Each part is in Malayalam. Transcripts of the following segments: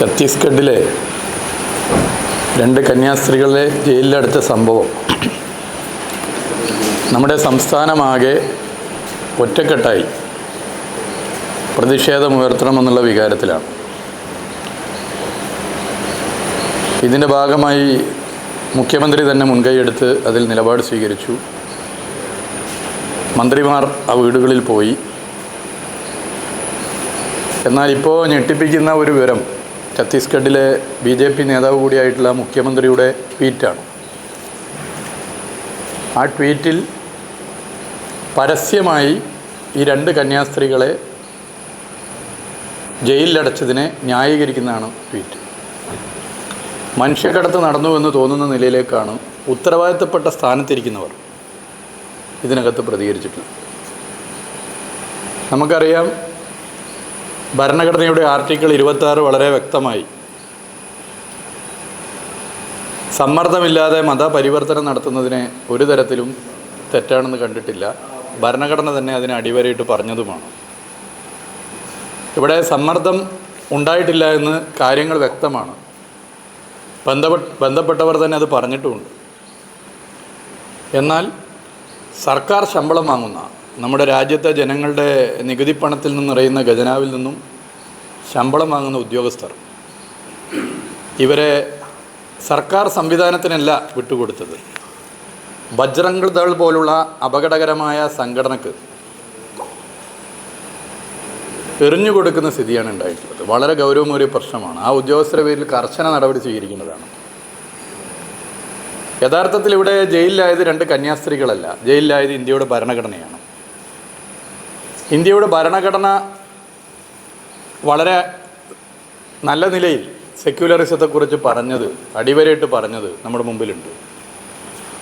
ഛത്തീസ്ഗഡിലെ രണ്ട് കന്യാസ്ത്രീകളെ ജയിലിലടുത്ത സംഭവം. നമ്മുടെ സംസ്ഥാനമാകെ ഒറ്റക്കെട്ടായി. പ്രതിഷേധമുയർത്തണമെന്നുള്ള വികാരത്തിലാണ്. ഇതിന്റെ ഭാഗമായി മുഖ്യമന്ത്രി തന്നെ മുൻകൈയെടുത്ത് അതിൽ നിലപാട് സ്വീകരിച്ചു. മന്ത്രിമാർ ആ വീടുകളിൽ പോയി. എന്നാൽ ഇപ്പോൾ ഞെട്ടിപ്പിക്കുന്ന ഒരു വിവരം ഛത്തീസ്ഗഡിലെ ബി ജെ പി നേതാവ് കൂടിയായിട്ടുള്ള മുഖ്യമന്ത്രിയുടെ ട്വീറ്റാണ്. ആ ട്വീറ്റിൽ പരസ്യമായി ഈ രണ്ട് കന്യാസ്ത്രീകളെ ജയിലിലടച്ചതിനെ ന്യായീകരിക്കുന്നതാണ് ട്വീറ്റ്. മനുഷ്യക്കടത്ത് നടന്നു എന്ന് തോന്നുന്ന നിലയിലേക്കാണ് ഉത്തരവാദിത്തപ്പെട്ട സ്ഥാനത്തിരിക്കുന്നവർ ഇതിനകത്ത് പ്രതികരിച്ചിട്ടുള്ളത്. നമുക്കറിയാം ഭരണഘടനയുടെ ആർട്ടിക്കിൾ ഇരുപത്താറ് വളരെ വ്യക്തമായി. സമ്മർദ്ദമില്ലാതെ മതപരിവർത്തനം നടത്തുന്നതിനെ ഒരു തരത്തിലും തെറ്റാണെന്ന് കണ്ടിട്ടില്ല. ഭരണഘടന തന്നെ അതിനെ അടിവരയിട്ട് പറഞ്ഞതുമാണ്. ഇവിടെ സമ്മർദ്ദം ഉണ്ടായിട്ടില്ല എന്ന് കാര്യങ്ങൾ വ്യക്തമാണ്. ബന്ധപ്പെട്ട് ബന്ധപ്പെട്ടവർ തന്നെ അത് പറഞ്ഞിട്ടുമുണ്ട്. എന്നാൽ സർക്കാർ ശമ്പളം വാങ്ങുന്ന നമ്മുടെ രാജ്യത്തെ ജനങ്ങളുടെ നികുതി പണത്തിൽ നിന്ന് ഖജനാവിൽ നിന്നും ശമ്പളം വാങ്ങുന്ന ഉദ്യോഗസ്ഥർ. ഇവരെ സർക്കാർ സംവിധാനത്തിനല്ല വിട്ടുകൊടുത്തത്. ബജ്രംഗ് ദൾ പോലുള്ള അപകടകരമായ സംഘടനക്ക് എറിഞ്ഞു കൊടുക്കുന്ന സ്ഥിതിയാണ് ഉണ്ടായിട്ടുള്ളത്. വളരെ ഗൗരവമേറിയ പ്രശ്നമാണ്. ആ ഉദ്യോഗസ്ഥരുടെ പേരിൽ കർശന നടപടി സ്വീകരിക്കേണ്ടതാണ്. യഥാർത്ഥത്തിൽ ഇവിടെ ജയിലിലായത് രണ്ട് കന്യാസ്ത്രീകളല്ല. ജയിലിലായത് ഇന്ത്യയുടെ ഭരണഘടനയാണ്. ഇന്ത്യയുടെ ഭരണഘടന വളരെ നല്ല നിലയിൽ സെക്യുലറിസത്തെക്കുറിച്ച് പറഞ്ഞത് അടിവരയിട്ട് പറഞ്ഞത് നമ്മുടെ മുമ്പിലുണ്ട്.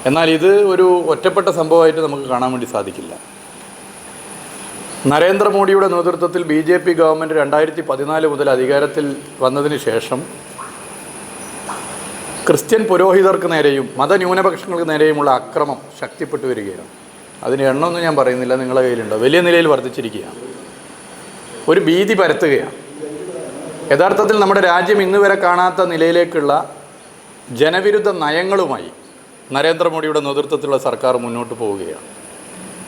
എന്നാൽ ഇത് ഒരു ഒറ്റപ്പെട്ട സംഭവമായിട്ട് നമുക്ക് കാണാൻ വേണ്ടി സാധിക്കില്ല. നരേന്ദ്രമോദിയുടെ നേതൃത്വത്തിൽ ബി ജെ പി ഗവൺമെന്റ് രണ്ടായിരത്തി പതിനാല് മുതൽ അധികാരത്തിൽ വന്നതിന് ശേഷം ക്രിസ്ത്യൻ പുരോഹിതർക്ക് നേരെയും മതന്യൂനപക്ഷങ്ങൾക്ക് നേരെയുമുള്ള അക്രമം ശക്തിപ്പെട്ടു വരികയാണ്. അതിന് എണ്ണമൊന്നും ഞാൻ പറയുന്നില്ല നിങ്ങളുടെ കയ്യിലുണ്ടോ? വലിയ നിലയിൽ വർദ്ധിച്ചിരിക്കുകയാണ്. ഒരു ഭീതി പരത്തുകയാണ്. യഥാർത്ഥത്തിൽ നമ്മുടെ രാജ്യം ഇന്ന് വരെ കാണാത്ത നിലയിലേക്കുള്ള ജനവിരുദ്ധ നയങ്ങളുമായി നരേന്ദ്രമോദിയുടെ നേതൃത്വത്തിലുള്ള സർക്കാർ മുന്നോട്ട് പോവുകയാണ്.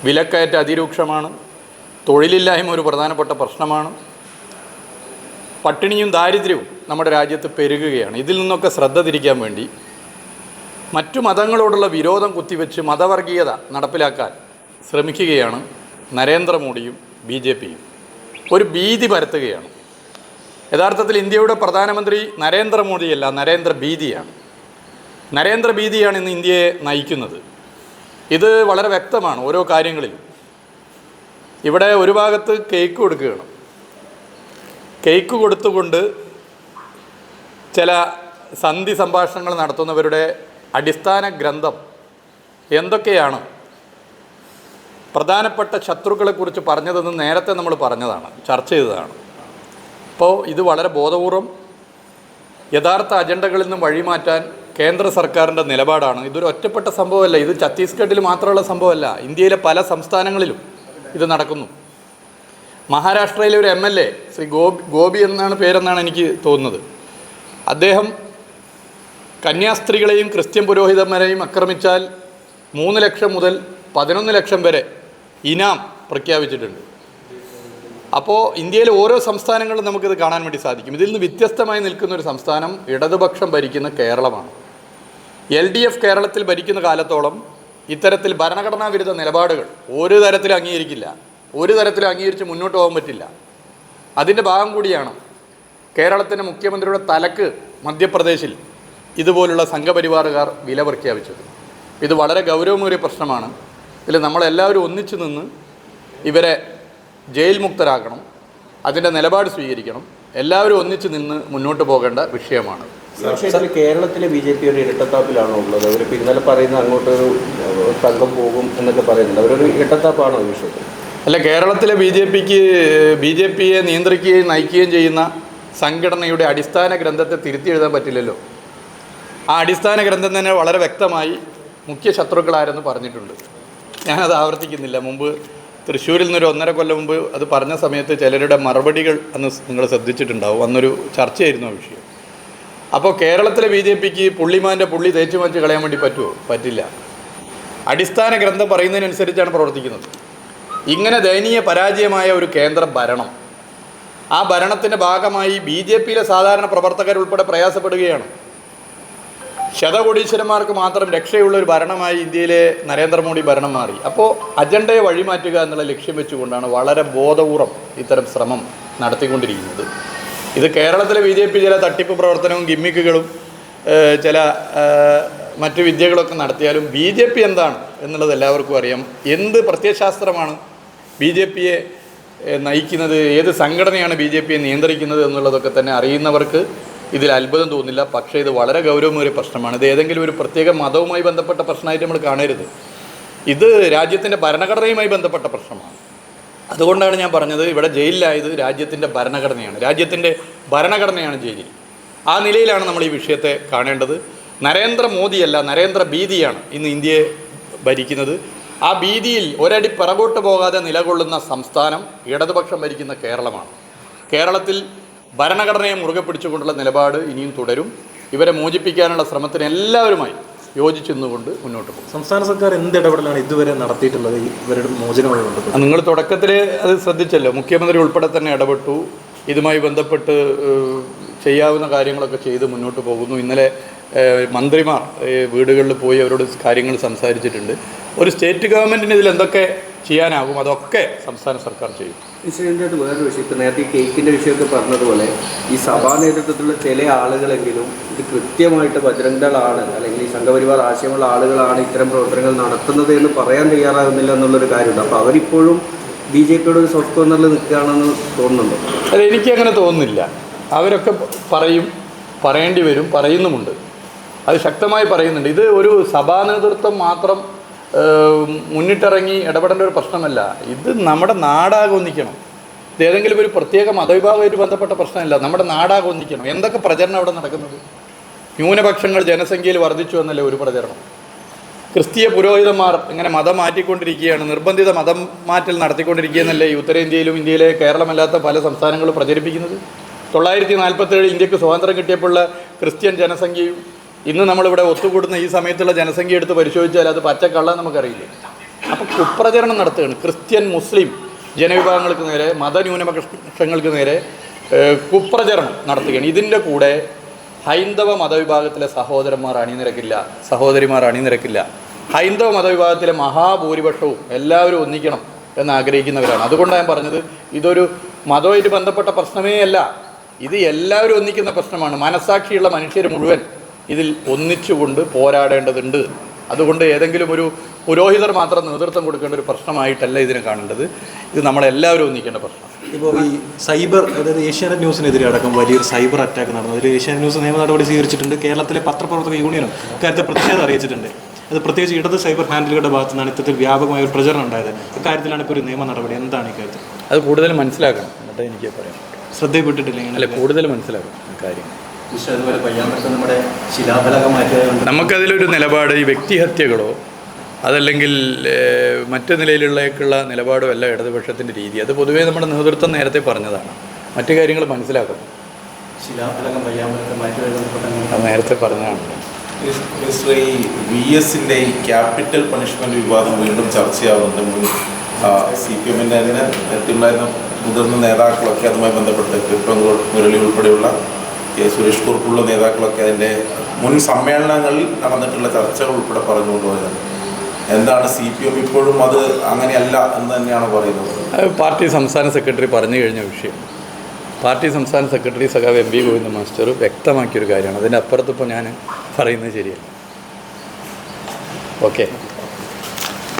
വിലക്കയറ്റ അതിരൂക്ഷമാണ്. തൊഴിലില്ലായ്മ ഒരു പ്രധാനപ്പെട്ട പ്രശ്നമാണ്. പട്ടിണിയും ദാരിദ്ര്യവും നമ്മുടെ രാജ്യത്ത് പെരുകുകയാണ്. ഇതിൽ നിന്നൊക്കെ ശ്രദ്ധ തിരിക്കാൻ വേണ്ടി മറ്റു മതങ്ങളോടുള്ള വിരോധം കുത്തിവെച്ച് മതവർഗീയത നടപ്പിലാക്കാൻ ശ്രമിക്കുകയാണ് നരേന്ദ്രമോദിയും ബി ജെ പിയും. ഒരു ഭീതി പരത്തുകയാണ്. യഥാർത്ഥത്തിൽ ഇന്ത്യയുടെ പ്രധാനമന്ത്രി നരേന്ദ്രമോദിയല്ല നരേന്ദ്ര ഭീതിയാണ്. നരേന്ദ്ര ഭീതിയാണ് ഇന്ന് ഇന്ത്യയെ നയിക്കുന്നത്. ഇത് വളരെ വ്യക്തമാണ് ഓരോ കാര്യങ്ങളിലും. ഇവിടെ ഒരു ഭാഗത്ത് കേക്ക് കൊടുക്കുകയാണ്. കേക്ക് കൊടുത്തുകൊണ്ട് ചില സന്ധി സംഭാഷണങ്ങൾ നടത്തുന്നവരുടെ അടിസ്ഥാന ഗ്രന്ഥം എന്തൊക്കെയാണ്? പ്രധാനപ്പെട്ട ശത്രുക്കളെക്കുറിച്ച് പറഞ്ഞതെന്ന് നേരത്തെ നമ്മൾ പറഞ്ഞതാണ് ചർച്ച ചെയ്തതാണ്. അപ്പോൾ ഇത് വളരെ ബോധപൂർവം യഥാർത്ഥ അജണ്ടകളിൽ നിന്നും വഴിമാറ്റാൻ കേന്ദ്ര സർക്കാരിന്റെ നിലപാടാണ്. ഇതൊരു ഒറ്റപ്പെട്ട സംഭവമല്ല ഇത് ഛത്തീസ്ഗഡിൽ മാത്രമുള്ള സംഭവമല്ല ഇന്ത്യയിലെ പല സംസ്ഥാനങ്ങളിലും ഇത് നടക്കുന്നു. മഹാരാഷ്ട്രയിലെ ഒരു M L A Shri Gopi Gopi എന്നാണ് പേരെന്നാണ് എനിക്ക് തോന്നുന്നത്. അദ്ദേഹം കന്യാസ്ത്രീകളെയും ക്രിസ്ത്യൻ പുരോഹിതന്മാരെയും ആക്രമിച്ചാൽ മൂന്ന് ലക്ഷം മുതൽ പതിനൊന്ന് ലക്ഷം വരെ ഇനാം പ്രഖ്യാപിച്ചിട്ടുണ്ട്. അപ്പോൾ ഇന്ത്യയിലെ ഓരോ സംസ്ഥാനങ്ങളിലും നമുക്കിത് കാണാൻ വേണ്ടി സാധിക്കും. ഇതിൽ നിന്ന് വ്യത്യസ്തമായി നിൽക്കുന്ന ഒരു സംസ്ഥാനം ഇടതുപക്ഷം ഭരിക്കുന്ന കേരളമാണ്. എൽ ഡി എഫ് കേരളത്തിൽ ഭരിക്കുന്ന കാലത്തോളം ഇത്തരത്തിൽ ഭരണഘടനാ വിരുദ്ധ നിലപാടുകൾ ഒരു തരത്തിലും അംഗീകരിക്കില്ല. ഒരു തരത്തിലും അംഗീകരിച്ച് മുന്നോട്ട് പോകാൻ പറ്റില്ല. അതിന്റെ ഭാഗം കൂടിയാണ് കേരളത്തിന്റെ മുഖ്യമന്ത്രിയുടെ തലക്ക് മധ്യപ്രദേശിൽ ഇതുപോലുള്ള സംഘപരിവാറുകാർ വില പ്രഖ്യാപിച്ചത്. ഇത് വളരെ ഗൗരവമേറിയ പ്രശ്നമാണ്. ഇതിൽ നമ്മളെല്ലാവരും ഒന്നിച്ചു നിന്ന് ഇവരെ ജയിൽ മുക്തരാക്കണം അതിന്റെ നിലപാട് സ്വീകരിക്കണം. എല്ലാവരും ഒന്നിച്ചു നിന്ന് മുന്നോട്ട് പോകേണ്ട വിഷയമാണ്. കേരളത്തിലെ ബി ജെ പിയുടെ ഇരട്ടത്താപ്പിലാണോ ഉള്ളത്? അവർ ഇന്നലെ പറയുന്ന അങ്ങോട്ട് ഒരു സംഘം പോകും എന്നൊക്കെ പറയുന്നുണ്ട്. അവരൊരു ഇരട്ടത്താപ്പാണോ വിഷയത്തിൽ? അല്ല കേരളത്തിലെ ബി ജെ പിക്ക് ബി ജെ പിയെ നിയന്ത്രിക്കുകയും നയിക്കുകയും ചെയ്യുന്ന സംഘടനയുടെ അടിസ്ഥാന ഗ്രന്ഥത്തെ തിരുത്തി എഴുതാൻ പറ്റില്ലല്ലോ. ആ അടിസ്ഥാന ഗ്രന്ഥം തന്നെ വളരെ വ്യക്തമായി മുഖ്യ ശത്രുക്കളാരെന്ന് പറഞ്ഞിട്ടുണ്ട്. ഞാനത് ആവർത്തിക്കുന്നില്ല. മുമ്പ് തൃശ്ശൂരിൽ നിന്നൊരു ഒന്നര കൊല്ലം മുമ്പ് അത് പറഞ്ഞ സമയത്ത് ചിലരുടെ മറുപടികൾ അന്ന് നിങ്ങൾ ശ്രദ്ധിച്ചിട്ടുണ്ടാവും. അന്നൊരു ചർച്ചയായിരുന്നു ആ വിഷയം. അപ്പോൾ കേരളത്തിലെ ബി ജെ പിക്ക് പുള്ളിമാന്റെ പുള്ളി തേച്ചു മാറ്റി കളയാൻ വേണ്ടി പറ്റുമോ പറ്റില്ല. അടിസ്ഥാന ഗ്രന്ഥം പറയുന്നതിനനുസരിച്ചാണ് പ്രവർത്തിക്കുന്നത്. ഇങ്ങനെ ദയനീയ പരാജയമായ ഒരു കേന്ദ്ര ഭരണം. ആ ഭരണത്തിന്റെ ഭാഗമായി ബി ജെ പിയിലെ സാധാരണ പ്രവർത്തകരുൾപ്പെടെ പ്രയാസപ്പെടുകയാണ്. ശതകോടീശ്വരന്മാർക്ക് മാത്രം രക്ഷയുള്ള ഒരു ഭരണമായി ഇന്ത്യയിലെ നരേന്ദ്രമോദി ഭരണം മാറി. അപ്പോൾ അജണ്ടയെ വഴിമാറ്റുക എന്നുള്ള ലക്ഷ്യം വെച്ചുകൊണ്ടാണ് വളരെ ബോധപൂർവം ഇത്തരം ശ്രമം നടത്തിക്കൊണ്ടിരിക്കുന്നത്. ഇത് കേരളത്തിലെ ബി ജെ പി ചില തട്ടിപ്പ് പ്രവർത്തനവും ഗിമ്മിക്കുകളും ചില മറ്റു വിദ്യകളൊക്കെ നടത്തിയാലും ബി ജെ പി എന്താണ് എന്നുള്ളത് എല്ലാവർക്കും അറിയാം. എന്ത് പ്രത്യയശാസ്ത്രമാണ് ബി ജെ പിയെ നയിക്കുന്നത് ഏത് സംഘടനയാണ് ബി ജെ പിയെ നിയന്ത്രിക്കുന്നത് എന്നുള്ളതൊക്കെ തന്നെ അറിയുന്നവർക്ക് ഇതിൽ അത്ഭുതം തോന്നില്ല പക്ഷേ ഇത് വളരെ ഗൗരവമേറിയ പ്രശ്നമാണ്. ഇത് ഏതെങ്കിലും ഒരു പ്രത്യേക മതവുമായി ബന്ധപ്പെട്ട പ്രശ്നമായിട്ട് നമ്മൾ കാണരുത്. ഇത് രാജ്യത്തിന്റെ ഭരണഘടനയുമായി ബന്ധപ്പെട്ട പ്രശ്നമാണ്. അതുകൊണ്ടാണ് ഞാൻ പറഞ്ഞത് ഇവിടെ ജയിലിലായത് രാജ്യത്തിന്റെ ഭരണഘടനയാണ്. രാജ്യത്തിന്റെ ഭരണഘടനയാണ് ജയിലിൽ. ആ നിലയിലാണ് നമ്മൾ ഈ വിഷയത്തെ കാണേണ്ടത്. നരേന്ദ്രമോദിയല്ല നരേന്ദ്ര ഭീതിയാണ് ഇന്ന് ഇന്ത്യയെ ഭരിക്കുന്നത്. ആ ഭീതിയിൽ ഒരടി പിറകോട്ട് പോകാതെ നിലകൊള്ളുന്ന സംസ്ഥാനം ഇടതുപക്ഷം ഭരിക്കുന്ന കേരളമാണ്. കേരളത്തിൽ ഭരണഘടനയെ മുറുകെ പിടിച്ചുകൊണ്ടുള്ള നിലപാട് ഇനിയും തുടരും. ഇവരെ മോചിപ്പിക്കാനുള്ള ശ്രമത്തിന് എല്ലാവരുമായി യോജിച്ചു നിന്നുകൊണ്ട് മുന്നോട്ട് പോകും. സംസ്ഥാന സർക്കാർ എന്ത് ഇടപെടലാണ് ഇതുവരെ നടത്തിയിട്ടുള്ളത്? ഇവരുടെ മോചനമായി ബന്ധപ്പെട്ട്. നിങ്ങൾ തുടക്കത്തിൽ അത് ശ്രദ്ധിച്ചല്ലോ. മുഖ്യമന്ത്രി ഉൾപ്പെടെ തന്നെ ഇടപെട്ടു. ഇതുമായി ബന്ധപ്പെട്ട് ചെയ്യാവുന്ന കാര്യങ്ങളൊക്കെ ചെയ്ത് മുന്നോട്ട് പോകുന്നു. ഇന്നലെ മന്ത്രിമാർ വീടുകളിൽ പോയി അവരോട് കാര്യങ്ങൾ സംസാരിച്ചിട്ടുണ്ട്. ഒരു സ്റ്റേറ്റ് ഗവൺമെന്റിന് ഇതിൽ എന്തൊക്കെ ചെയ്യാനാകും അതൊക്കെ സംസ്ഥാന സർക്കാർ ചെയ്യും. ഇതിന്റെ അത് വേറൊരു വിഷയം. ഇപ്പം നേരത്തെ ഈ കേക്കിന്റെ വിഷയമൊക്കെ പറഞ്ഞതുപോലെ ഈ സഭാ നേതൃത്വത്തിലുള്ള ചില ആളുകളെങ്കിലും ഇത് കൃത്യമായിട്ട് ബജരംഗളാണ് അല്ലെങ്കിൽ ഈ സംഘപരിവാർ ആശയമുള്ള ആളുകളാണ് ഇത്തരം പ്രവർത്തനങ്ങൾ നടത്തുന്നത് എന്ന് പറയാൻ തയ്യാറാകുന്നില്ല എന്നുള്ളൊരു കാര്യമുണ്ട്. അപ്പോൾ അവരിപ്പോഴും ബി ജെ പിയുടെ ഒരു സോഫ്റ്റ് കോർണറിൽ നിൽക്കുകയാണെന്ന് തോന്നുന്നുണ്ടോ? അല്ല എനിക്കങ്ങനെ തോന്നുന്നില്ല. അവരൊക്കെ പറയും പറയേണ്ടി വരും പറയുന്നുമുണ്ട്. അത് ശക്തമായി പറയുന്നുണ്ട്. ഇത് ഒരു സഭാ നേതൃത്വം മാത്രം മുന്നിട്ടിറങ്ങി ഇടപെടേണ്ട ഒരു പ്രശ്നമല്ല. ഇത് നമ്മുടെ നാടാകൊന്നിക്കണം ഇത് ഏതെങ്കിലും ഒരു പ്രത്യേക മതവിഭാഗമായിട്ട് ബന്ധപ്പെട്ട പ്രശ്നമല്ല. നമ്മുടെ നാടാകൊന്നിക്കണം എന്തൊക്കെ പ്രചരണം അവിടെ നടക്കുന്നത്? ന്യൂനപക്ഷങ്ങൾ ജനസംഖ്യയിൽ വർദ്ധിച്ചു എന്നല്ലേ ഒരു പ്രചരണം. ക്രിസ്തീയ പുരോഹിതന്മാർ ഇങ്ങനെ മതം മാറ്റിക്കൊണ്ടിരിക്കുകയാണ്. നിർബന്ധിത മതം മാറ്റൽ നടത്തിക്കൊണ്ടിരിക്കുകയെന്നല്ലേ ഈ ഉത്തരേന്ത്യയിലും ഇന്ത്യയിലെ കേരളമല്ലാത്ത പല സംസ്ഥാനങ്ങളും പ്രചരിപ്പിക്കുന്നത്? തൊള്ളായിരത്തി നാൽപ്പത്തേഴ് ഇന്ത്യയ്ക്ക് സ്വാതന്ത്ര്യം കിട്ടിയപ്പോഴുള്ള ക്രിസ്ത്യൻ ജനസംഖ്യയും ഇന്ന് നമ്മളിവിടെ ഒത്തുകൂടുന്ന ഈ സമയത്തുള്ള ജനസംഖ്യ എടുത്ത് പരിശോധിച്ചാൽ അത് പച്ചക്കള്ള നമുക്കറിയില്ലേ. അപ്പോൾ കുപ്രചരണം നടത്തുകയാണ്. ക്രിസ്ത്യൻ മുസ്ലിം ജനവിഭാഗങ്ങൾക്ക് നേരെ മതന്യൂനപക്ഷങ്ങൾക്ക് നേരെ കുപ്രചരണം നടത്തുകയാണ്. ഇതിന്റെ കൂടെ ഹൈന്ദവ മതവിഭാഗത്തിലെ സഹോദരന്മാർ അണിനിരക്കില്ല. സഹോദരിമാർ അണിനിരക്കില്ല. ഹൈന്ദവ മതവിഭാഗത്തിലെ മഹാഭൂരിപക്ഷവും എല്ലാവരും ഒന്നിക്കണം എന്ന് ആഗ്രഹിക്കുന്നവരാണ്. അതുകൊണ്ടാണ് ഞാൻ പറഞ്ഞത് ഇതൊരു മതവുമായിട്ട് ബന്ധപ്പെട്ട പ്രശ്നമേ അല്ല. ഇത് എല്ലാവരും ഒന്നിക്കുന്ന പ്രശ്നമാണ്. മനസാക്ഷിയുള്ള മനുഷ്യർ മുഴുവൻ ഇതിൽ ഒന്നിച്ചുകൊണ്ട് പോരാടേണ്ടതുണ്ട്. അതുകൊണ്ട് ഏതെങ്കിലും ഒരു പുരോഹിതർ മാത്രം നേതൃത്വം കൊടുക്കേണ്ട ഒരു പ്രശ്നമായിട്ടല്ല ഇതിനെ കാണേണ്ടത്. ഇത് നമ്മളെല്ലാവരും ഒന്നിക്കേണ്ട പ്രശ്നം. ഇപ്പോൾ ഈ സൈബർ അതായത് ഏഷ്യാനെറ്റ് ന്യൂസിനെതിരെ അടക്കം വലിയൊരു സൈബർ അറ്റാക്ക് നടന്നു. അതിൽ ഏഷ്യാനെറ്റ് ന്യൂസ് നിയമ നടപടി സ്വീകരിച്ചിട്ടുണ്ട്. കേരളത്തിലെ പത്രപ്രവർത്തക യൂണിയനും ഇക്കാര്യത്തിൽ പ്രതിഷേധം അറിയിച്ചിട്ടുണ്ട്. അത് പ്രത്യേകിച്ച് ഇടത് സൈബർ ഹാൻഡിലുകളുടെ ഭാഗത്തു നിന്നാണ് ഇത്തരത്തിൽ വ്യാപകമായ ഒരു പ്രചരണം ഉണ്ടായത്. ഇക്കാര്യത്തിലാണ് ഇപ്പോൾ ഒരു നിയമ നടപടി. എന്താണ് ഇക്കാര്യത്തിൽ? അത് കൂടുതൽ മനസ്സിലാക്കണം. എന്നിട്ട് എനിക്ക് പറയാം. ശ്രദ്ധയിൽപ്പെട്ടിട്ടില്ല അല്ലെ കൂടുതൽ മനസ്സിലാക്കണം ഈ പക്ഷേ അതുപോലെ പയ്യാമ്പലത്ത് നമ്മുടെ ശിലാഫലകം മാറ്റിയതുകൊണ്ട് നമുക്കതിലൊരു നിലപാട് ഈ വ്യക്തിഹത്യകളോ അതല്ലെങ്കിൽ മറ്റ് നിലയിലുള്ളേക്കുള്ള നിലപാടോ അല്ല ഇടതുപക്ഷത്തിന്റെ രീതി. അത് പൊതുവേ നമ്മുടെ നേതൃത്വം നേരത്തെ പറഞ്ഞതാണ്. മറ്റു കാര്യങ്ങൾ മനസ്സിലാക്കുന്നു ശിലാഫലകം പയ്യാമ്പലത്ത് ബന്ധപ്പെട്ട നേരത്തെ പറഞ്ഞതാണ്. മിനിസ്റ്റർ ഈ വി എസിന്റെ ഈ ക്യാപിറ്റൽ പണിഷ്മെന്റ് വിവാദം വീണ്ടും ചർച്ചയാവുന്നുണ്ട് മുൻ സി പി എമ്മിന്റെ അതിന് നേരത്തെയുണ്ടായിരുന്ന മുതിർന്ന നേതാക്കളൊക്കെ അതുമായി ബന്ധപ്പെട്ട് കൃഷ്ണൻകോട് മുരളി ഉൾപ്പെടെയുള്ള കെ സുരേഷ് കുറുപ്പുള്ള നേതാക്കളൊക്കെ അതിന്റെ മുൻ സമ്മേളനങ്ങളിൽ നടന്നിട്ടുള്ള ചർച്ചകൾ ഉൾപ്പെടെ പറഞ്ഞുകൊണ്ട് പോയത് എന്താണ് സി പി എം ഇപ്പോഴും അത് അങ്ങനെയല്ല എന്ന് തന്നെയാണ് പറയുന്നത്. പാർട്ടി സംസ്ഥാന സെക്രട്ടറി പറഞ്ഞു കഴിഞ്ഞ വിഷയം. പാർട്ടി സംസ്ഥാന സെക്രട്ടറി സഖാവ് എം വി ഗോവിന്ദ മാസ്റ്റർ വ്യക്തമാക്കിയൊരു കാര്യമാണ്. അതിന്റെ അപ്പുറത്തിപ്പോൾ ഞാൻ പറയുന്നത് ശരിയല്ല. ഓക്കെ.